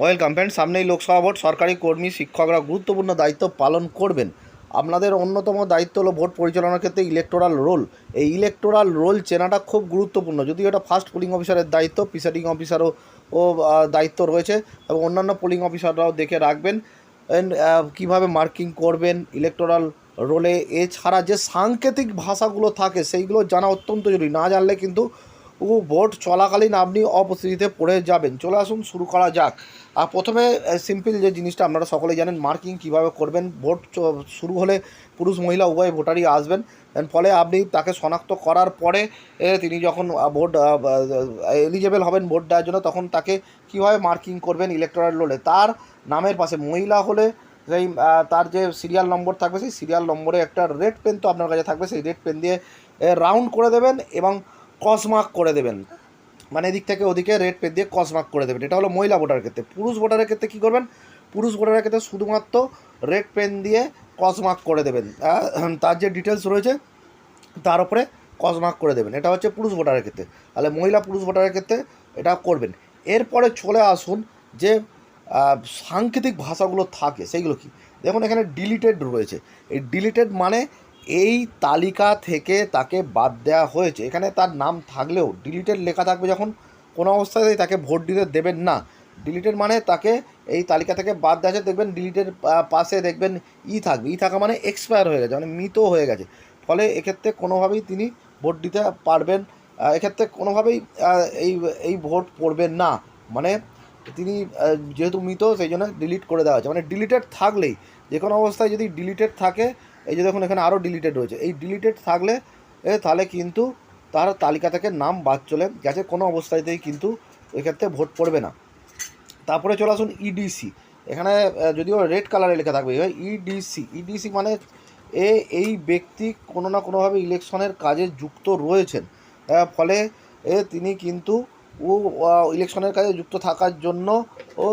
Welcome friend সামনেই Lok Sabha vote, সরকারি কর্মী, শিক্ষকরা গুরুত্বপূর্ণ দায়িত্ব পালন করবেন। আপনাদের অন্যতম দায়িত্ব হলো ভোট পরিচালনার ক্ষেত্রে ইলেকটোরাল রোল এই ইলেকটোরাল রোল চেনাটা খুব গুরুত্বপূর্ণ। যদিও এটা ফার্স্ট পোলিং অফিসারের দায়িত্ব প্রিসাইডিং অফিসারও ও দায়িত্ব রয়েছে। এবং অন্যান্য পোলিং অফিসাররাও দেখে রাখবেন। কীভাবে মার্কিং করবেন ইলেকটোরাল রোলে এছাড়া যে সাংকেতিক ভাষাগুলো থাকে, সেইগুলো জানা অত্যন্ত জরুরি। না জানলে কিন্তু ও ভোট চলাকালীন আপনি অপস্থিতিতে পড়ে যাবেন। চলে আসুন, শুরু করা যাক। আর প্রথমে সিম্পল যে জিনিসটা আপনারা সকলেই জানেন মার্কিং কীভাবে করবেন। ভোট শুরু হলে পুরুষ, মহিলা, উভয় ভোটারই আসবেন। ফলে আপনি তাকে শনাক্ত করার পরে তিনি যখন ভোট এলিজেবল হবেন ভোট দেওয়ার জন্য, তখন তাকে কীভাবে মার্কিং করবেন ইলেকট্রাল রোলে তার নামের পাশে মহিলা হলে সেই তার যে সিরিয়াল নম্বর থাকবে, সেই সিরিয়াল নম্বরে একটা রেড পেন তো আপনার কাছে থাকবে, সেই রেড পেন দিয়ে রাউন্ড করে দেবেন এবং ক্রসমার্ক করে দেবেন। মানে এদিক থেকে ওদিকে রেড পেন দিয়ে ক্রসমার্ক করে দেবেন। এটা হলো মহিলা ভোটারের ক্ষেত্রে। পুরুষ ভোটারের ক্ষেত্রে কী করবেন? পুরুষ ভোটারের ক্ষেত্রে শুধুমাত্র রেড পেন দিয়ে ক্রসমার্ক করে দেবেন। তার যে ডিটেলস রয়েছে, তার উপরে ক্রসমার্ক করে দেবেন। এটা হচ্ছে পুরুষ ভোটারের ক্ষেত্রে। তাহলে মহিলা পুরুষ ভোটারের ক্ষেত্রে এটা করবেন। এরপরে চলে আসুন যে সাংকেতিক ভাষাগুলো থাকে, সেইগুলো কি? দেখুন, এখানে ডিলিটেড রয়েছে। এই ডিলিটেড মানে এই তালিকা থেকে তাকে বাদ দেওয়া হয়েছে। এখানে তার নাম থাকলেও ডিলিটেড লেখা থাকবে যখন কোনো অবস্থাতেই তাকে ভোট দিতে দেবেন না। ডিলিটেড মানে তাকে এই তালিকা থেকে বাদ দেওয়া আছে। দেখবেন ডিলিটের পাশে দেখবেন ই থাকবে। ই থাকা মানে এক্সপায়ার হয়ে গেছে মানে মৃত হয়ে গেছে। ফলে এক্ষেত্রে কোনোভাবেই তিনি ভোট দিতে পারবেন এক্ষেত্রে কোনোভাবেই এই এই ভোট পড়বেন না। মানে তিনি যেহেতু মৃত, সেই জন্য ডিলিট করে দেওয়া হয়েছে। মানে ডিলিটেড থাকলেই যে কোনো অবস্থায় যদি ডিলিটেড থাকে এই যে দেখুন এখানে আরও ডিলিটেড রয়েছে। এই ডিলিটেড থাকলে তাহলে কিন্তু তার তালিকা থেকে নাম বাদ চলে গেছে কোনো অবস্থাতেই কিন্তু এক্ষেত্রে ভোট পড়বে না। তারপরে চলে আসুন ইডিসি এখানে আহ, যদিও রেড কালারে লেখা থাকবে ইডিসি ইডিসি মানে এ এই ব্যক্তি কোনো না কোনোভাবে ইলেকশনের কাজে যুক্ত রয়েছেন। ফলে এ তিনি কিন্তু ও ইলেকশনের কাজে যুক্ত থাকার জন্য ও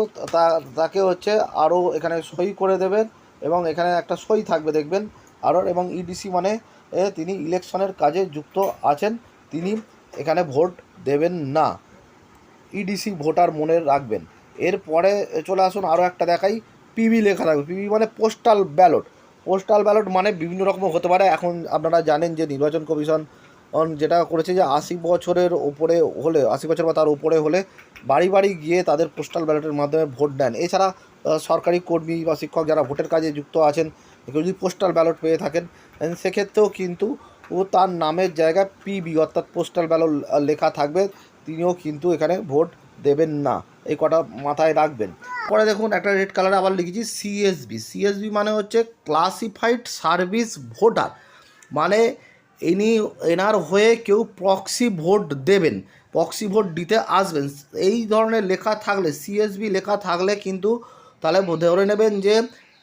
তাকে হচ্ছে আরও এখানে সই করে দেবেন এবং এখানে একটা সই থাকবে দেখবেন। আরও এবং ইডিসি মানে তিনি ইলেকশনের কাজে যুক্ত আছেন, তিনি এখানে ভোট দেবেন না। ইডিসি ভোটার মনে রাখবেন। এরপরে চলে আসুন আরও একটা দেখাই, পিবি লেখা থাকবে। পিবি মানে পোস্টাল ব্যালট। পোস্টাল ব্যালট মানে বিভিন্ন রকম হতে পারে। এখন আপনারা জানেন যে নির্বাচন কমিশন যেটা করেছে যে আশি বছরের ওপরে হলে, আশি বছর বা তার উপরে হলে বাড়ি বাড়ি গিয়ে তাদের পোস্টাল ব্যালটের মাধ্যমে ভোট দেন। এছাড়া সরকারি কর্মী বা শিক্ষক যারা ভোটের কাজে যুক্ত আছেন কেউ যদি পোস্টাল ব্যালট পেয়ে থাকেন সেক্ষেত্রেও কিন্তু ও তার নামের জায়গায় পিবি অর্থাৎ পোস্টাল ব্যালট লেখা থাকবে, তিনিও কিন্তু এখানে ভোট দেবেন না। এই কটা মাথায় রাখবেন। পরে দেখুন, একটা রেড কালারে আবার লিখেছি সিএসবি সিএসবি মানে হচ্ছে ক্লাসিফাইড সার্ভিস ভোটার মানে ইনি, এনার হয়ে কেউ প্রক্সি ভোট দেবেন প্রক্সি ভোট দিতে আসবেন। এই ধরনের লেখা থাকলে সিএসবি লেখা থাকলে কিন্তু তাহলে ধরে নেবেন যে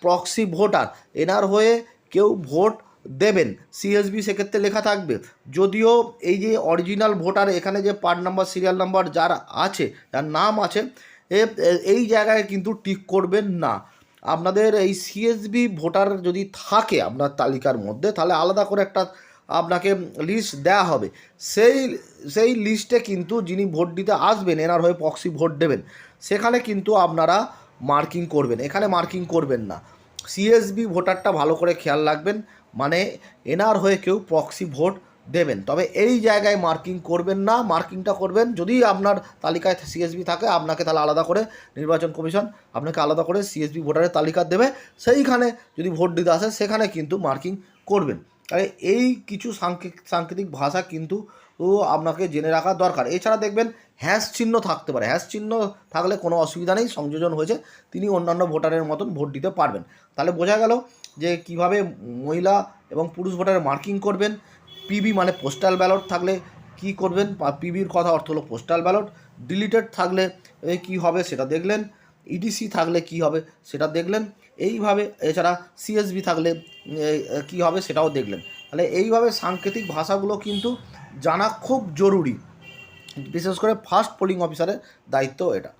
প্রক্সি ভোটার এনার হয়ে কেউ ভোট দেবেন। সিএসবি সেক্ষেত্রে লেখা থাকবে, যদিও এই যে অরিজিনাল ভোটার এখানে যে পার্ট নাম্বার সিরিয়াল নাম্বার যার আছে, যার নাম আছে এই জায়গায় কিন্তু টিক করবেন না। আপনাদের এই সিএসবি ভোটার যদি থাকে আপনার তালিকার মধ্যে, তাহলে আলাদা করে একটা আপনাকে লিস্ট দেয়া হবে। সেই সেই লিস্টে কিন্তু যিনি ভোট দিতে আসবেন, এনার হয়ে প্রক্সি ভোট দেবেন। সেখানে কিন্তু আপনারা মার্কিং করবেন। এখানে মার্কিং করবেন না। সিএসবি ভোটারটা ভালো করে খেয়াল রাখবেন। মানে এনার হয়ে কেউ প্রক্সি ভোট দেবেন। তবে এই জায়গায় মার্কিং করবেন না। মার্কিংটা করবেন। যদি আপনার তালিকায় সিএসবি থাকে, আপনাকে তাহলে আলাদা করে নির্বাচন কমিশন আপনাকে আলাদা করে সিএসবি ভোটারের তালিকা দেবে। সেইখানে যদি ভোট দিতে আসে, সেখানে কিন্তু মার্কিং করবেন। তাহলে এই কিছু সাংকে- সাংকেতিক ভাষা কিন্তু আপনাকে জেনে রাখা দরকার। এছাড়া দেখবেন হ্যাশ চিহ্ন থাকতে পারে। হ্যাশ চিহ্ন থাকলে কোনো অসুবিধা নেই, সংযোজন হয়েছে, তিনি অন্যান্য ভোটারের মতন ভোট দিতে পারবেন। তাহলে বোঝা গেল যে কীভাবে মহিলা এবং পুরুষ ভোটারের মার্কিং করবেন। পিবি মানে পোস্টাল ব্যালট থাকলে কি করবেন? পিবির কথা অর্থ হলো পোস্টাল ব্যালট। ডিলিটেড থাকলে কি হবে সেটা দেখলেন। ইডিসি থাকলে কি হবে সেটা দেখলেন। এইভাবে এছাড়া সিএসবি থাকলে কি হবে সেটাও দেখলেন। তাহলে এইভাবে সাংকেতিক ভাষাগুলো কিন্তু জানা খুব জরুরি। বিশেষ করে ফার্স্ট পোলিং অফিসারের দায়িত্ব এটা।